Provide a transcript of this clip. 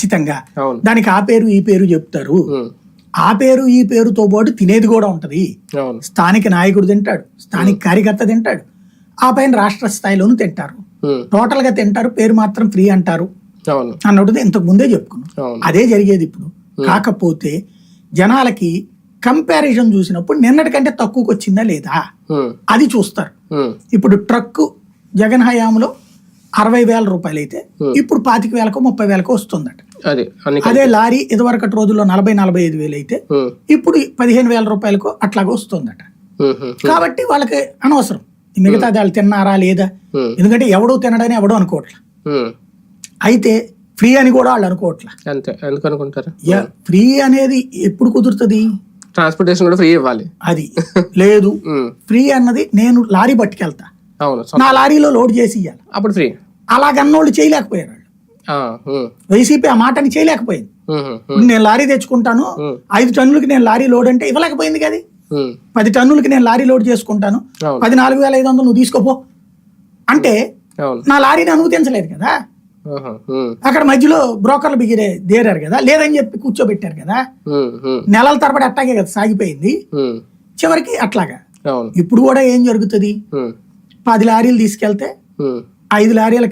ఖచ్చితంగా. దానికి ఆ పేరు ఈ పేరు చెప్తారు. ఆ పేరు ఈ పేరుతో పాటు తినేది కూడా ఉంటది. స్థానిక నాయకుడు తింటాడు స్థానిక కార్యకర్త తింటాడు. ఆ పైన రాష్ట్ర స్థాయిలోనూ తింటారు. టోటల్గా తింటారు పేరు మాత్రం ఫ్రీ అంటారు. అన్నట్టు ఇంతకు ముందే చెప్పుకున్నాం అదే జరిగేది ఇప్పుడు. కాకపోతే జనాలకి కంపారిజన్ చూసినప్పుడు నిన్నటి కంటే తక్కువకి వచ్చిందా లేదా అది చూస్తారు. ఇప్పుడు ట్రక్ జగన్ హయాంలో అరవై వేల రూపాయలు అయితే Hmm. ఇప్పుడు పాతిక వేలకు ముప్పై వేలకు వస్తుందట అది లారీ ఇదివరకటి రోజుల్లో నలభై నలభై ఐదు వేలు అయితే ఉమ్, ఇప్పుడు పదిహేను వేల రూపాయలకు అట్లాగా వస్తుందట. ఉమ్, కాబట్టి వాళ్ళకి అనవసరం. మిగతా వాళ్ళు తిన్నారా లేదా? ఎందుకంటే ఎవడో తినడని ఎవడో అనుకోవట్లా. అయితే ఫ్రీ అని కూడా వాళ్ళు అనుకోవట్లా. అంతే ఎందుకు అనుకుంటారు? యా, ఫ్రీ అనేది ఎప్పుడు కుదురుతుంది? ట్రాన్స్పోర్టేషన్ కూడా ఫ్రీ ఇవ్వాలి. అది లేదు. ఫ్రీ అన్నది నేను లారీ పట్టుకెళ్తా. నా లారీలో లోడ్ చేసి ఇవ్వాలి అప్పుడు ఫ్రీ. అలాగన్నోళ్ళు చేయలేకపోయారు వైసీపీ ఆ మాటని చేయలేకపోయింది. నేను లారీ తెచ్చుకుంటాను ఐదు టన్నులకి నేను లారీ లోడ్ అంటే ఇవ్వలేకపోయింది కదా పది టన్నులకి నేను లారీ లోడ్ చేసుకుంటాను పది నాలుగు వేల ఐదు వందలు నువ్వు తీసుకోపో. అంటే నా లారీని అనుమతించలేదు కదా. అక్కడ మధ్యలో బ్రోకర్లు బిగిరే దేరారు కదా లేదని చెప్పి కూర్చోబెట్టారు కదా. నెలల తరబడి అట్టాగే కదా సాగిపోయింది. చివరికి అట్లాగా. ఇప్పుడు కూడా ఏం జరుగుతుంది? పది లారీలు తీసుకెళ్తే ఐదు లారీలకి